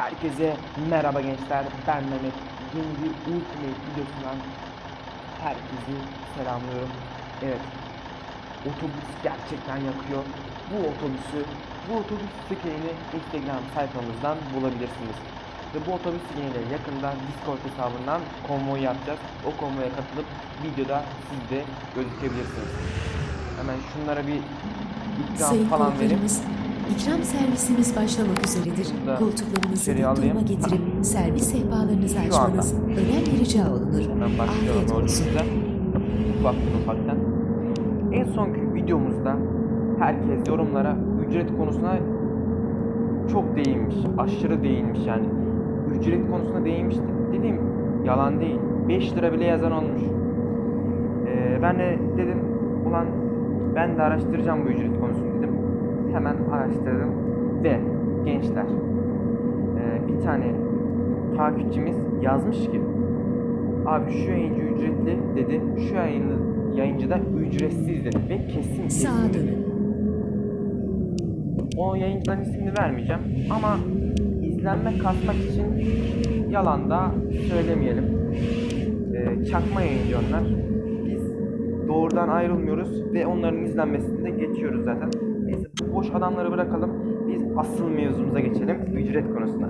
Herkese merhaba gençler. Ben Mehmet. Yeni bir Ultimate videosundan herkesi selamlıyorum. Evet. Otobüs gerçekten yakıyor. Bu otobüsü, bu otobüs skinini Instagram sayfamızdan bulabilirsiniz. Ve bu otobüs skiniyle yakında Discord hesabından konvoy yapacağız. O konvoya katılıp videoda siz de gözükebilirsiniz. Hemen şunlara bir ikram falan verin. İkram servisimiz başlamak üzeredir. Da Koltuklarınızı duruma getirip servis sehpalarınızı Şu açmanız önemli rica olunur. Hemen başlayalım yolculuğumuza. Ufaktan ufaktan. En sonki videomuzda herkes yorumlara ücret konusuna çok değinmiş. Aşırı değinmiş yani. Ücret konusuna değinmiş dedim. Yalan değil. 5 lira bile yazan olmuş. Ee, ben de dedim ulan ben de araştıracağım bu ücret konusunu dedim. Hemen araştırdım ve gençler ee, bir tane takipçimiz yazmış ki Abi şu yayıncı ücretli dedi. Şu yayın, yayıncı da ücretsiz dedi. Ve kesin kesin dedi. O yayıncıların ismini vermeyeceğim. Ama izlenme kasmak için yalan da söylemeyelim. Ee, çakma yayıncı onlar. Biz doğrudan ayrılmıyoruz ve onların izlenmesini de geçiyoruz zaten. Neyse boş adamları bırakalım. Biz asıl mevzumuza geçelim. Ücret konusuna.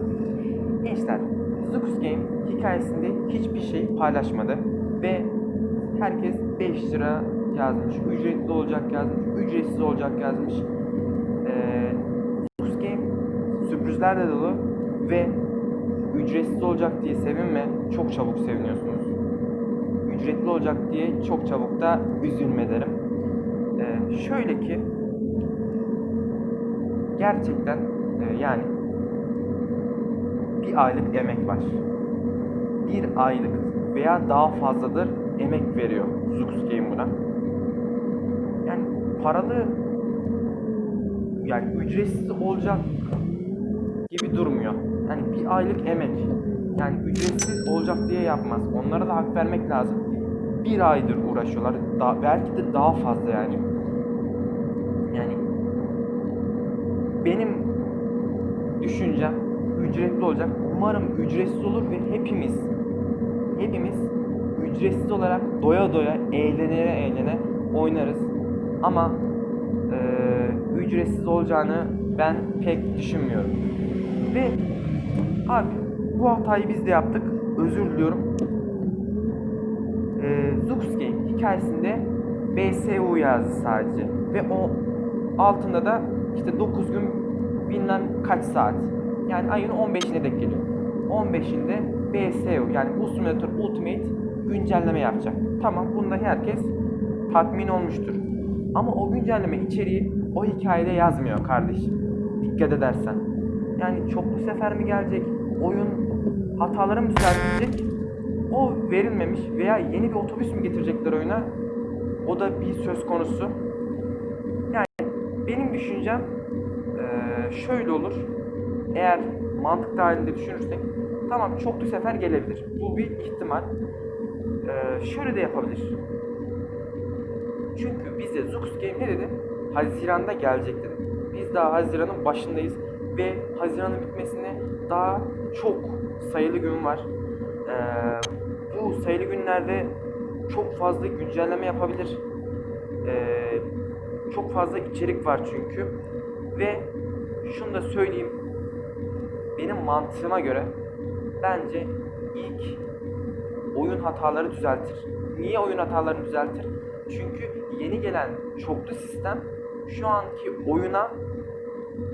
Gençler, Zux Game hikayesinde hiçbir şey paylaşmadı ve herkes 5 lira yazmış, ücretli olacak yazmış, ücretsiz olacak yazmış. Ee, Zux Game sürprizlerle dolu ve ücretsiz olacak diye sevinme, çok çabuk seviniyorsunuz. Ücretli olacak diye çok çabuk da üzülme derim. Ee, şöyle ki gerçekten e, yani bir aylık emek var. Bir aylık veya daha fazladır emek veriyor Zux Game buna. Yani paralı yani ücretsiz olacak gibi durmuyor. Yani bir aylık emek. Yani ücretsiz olacak diye yapmaz. Onlara da hak vermek lazım. Bir aydır uğraşıyorlar. Daha, belki de daha fazla yani. Yani benim düşüncem ücretli olacak. Umarım ücretsiz olur ve hepimiz hepimiz ücretsiz olarak doya doya eğlenene eğlene oynarız. Ama eee, ücretsiz olacağını ben pek düşünmüyorum. Ve abi bu hatayı biz de yaptık. Özür diliyorum. Eee Zux Game hikayesinde BSU yazdı sadece. Ve o altında da işte 9 gün bilmem kaç saat. Yani ayın 15'ine denk geliyor. 15'inde BSU yani Bus Simulator Ultimate güncelleme yapacak. Tamam bunda herkes tatmin olmuştur. Ama o güncelleme içeriği o hikayede yazmıyor kardeşim. Dikkat edersen. Yani çoklu sefer mi gelecek? Oyun hataları mı düzeltilecek? O verilmemiş veya yeni bir otobüs mü getirecekler oyuna? O da bir söz konusu. Yani benim düşüncem eee, şöyle olur. Eğer mantık dahilinde düşünürsek tamam çoklu sefer gelebilir. Bu bir ihtimal. Eee, şöyle de yapabilir. Çünkü bize Zux Game ne dedi? Haziran'da gelecek dedi. Biz daha Haziran'ın başındayız ve Haziran'ın bitmesine daha çok sayılı gün var. Eee, bu sayılı günlerde çok fazla güncelleme yapabilir. Eee, çok fazla içerik var çünkü. Ve şunu da söyleyeyim. Benim mantığıma göre bence ilk oyun hataları düzeltir. Niye oyun hatalarını düzeltir? Çünkü yeni gelen çoklu sistem şu anki oyuna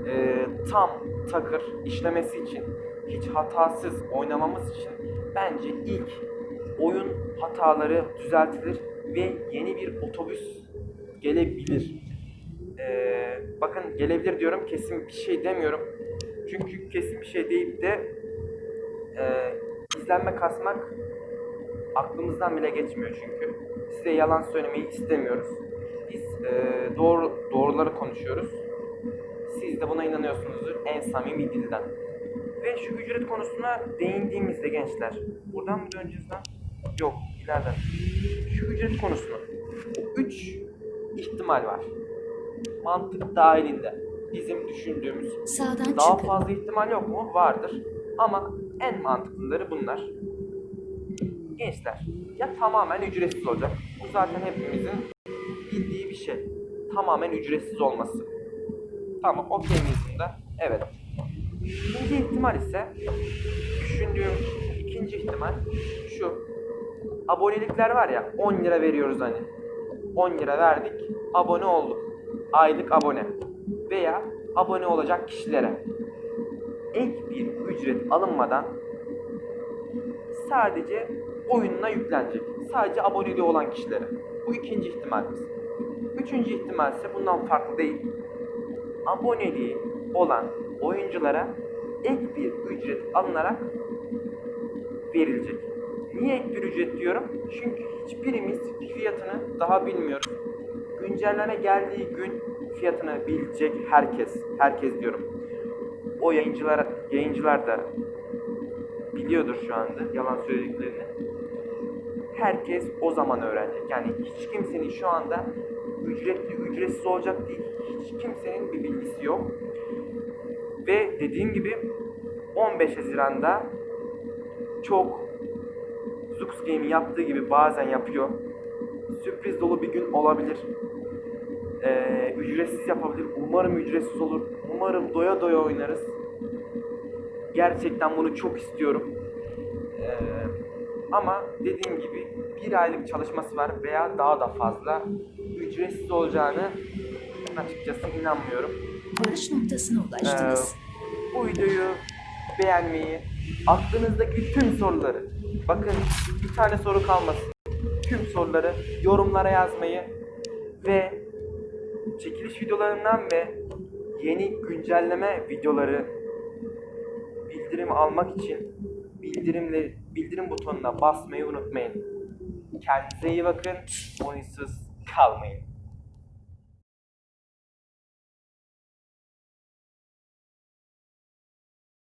e, tam takır işlemesi için hiç hatasız oynamamız için bence ilk oyun hataları düzeltilir ve yeni bir otobüs gelebilir. Bakın gelebilir diyorum kesin bir şey demiyorum. Çünkü kesin bir şey deyip de e, izlenme kasmak aklımızdan bile geçmiyor çünkü. Size yalan söylemeyi istemiyoruz. Biz e, doğru doğruları konuşuyoruz. Siz de buna inanıyorsunuzdur en samimi dilden. Ve şu ücret konusuna değindiğimizde gençler. Buradan mı döneceğiz lan? Yok ileriden. Şu ücret konusuna. 3 ihtimal var. Mantık dahilinde. Bizim düşündüğümüz. Sağdan Daha çıkın. fazla ihtimal yok mu? Vardır. Ama en mantıklıları bunlar. Gençler ya tamamen ücretsiz olacak. Bu zaten hepimizin bildiği bir şey. Tamamen ücretsiz olması. Tamam okey miyiz bunda? Evet. İkinci ihtimal ise düşündüğüm ikinci ihtimal şu. Abonelikler var ya 10 lira veriyoruz hani. 10 lira verdik, abone olduk. Aylık abone. Veya abone olacak kişilere ek bir ücret alınmadan sadece oyununa yüklenecek. Sadece aboneliği olan kişilere. Bu ikinci ihtimalimiz. Üçüncü ihtimal ise bundan farklı değil. Aboneliği olan oyunculara ek bir ücret alınarak verilecek. Niye ek bir ücret diyorum? Çünkü hiçbirimiz fiyatını daha bilmiyoruz. Güncelleme geldiği gün fiyatını bilecek herkes. Herkes diyorum. O yayıncılar yayıncılar da biliyordur şu anda yalan söylediklerini. Herkes o zaman öğrenecek. Yani hiç kimsenin şu anda ücretli ücretsiz olacak değil. Hiç kimsenin bir bilgisi yok. Ve dediğim gibi 15 Haziran'da çok Zux Game'in yaptığı gibi bazen yapıyor. Sürpriz dolu bir gün olabilir. Ee, ücretsiz yapabilir. Umarım ücretsiz olur. Umarım doya doya oynarız. Gerçekten bunu çok istiyorum. Ee, ama dediğim gibi bir aylık çalışması var veya daha da fazla ücretsiz olacağını açıkçası inanmıyorum. Varış noktasına ulaştınız. Bu videoyu beğenmeyi, aklınızdaki tüm soruları, bakın bir tane soru kalmasın. Tüm soruları yorumlara yazmayı ve çekiliş videolarından ve yeni güncelleme videoları bildirim almak için bildirimleri bildirim butonuna basmayı unutmayın. Kendinize iyi bakın. Oyunsuz kalmayın.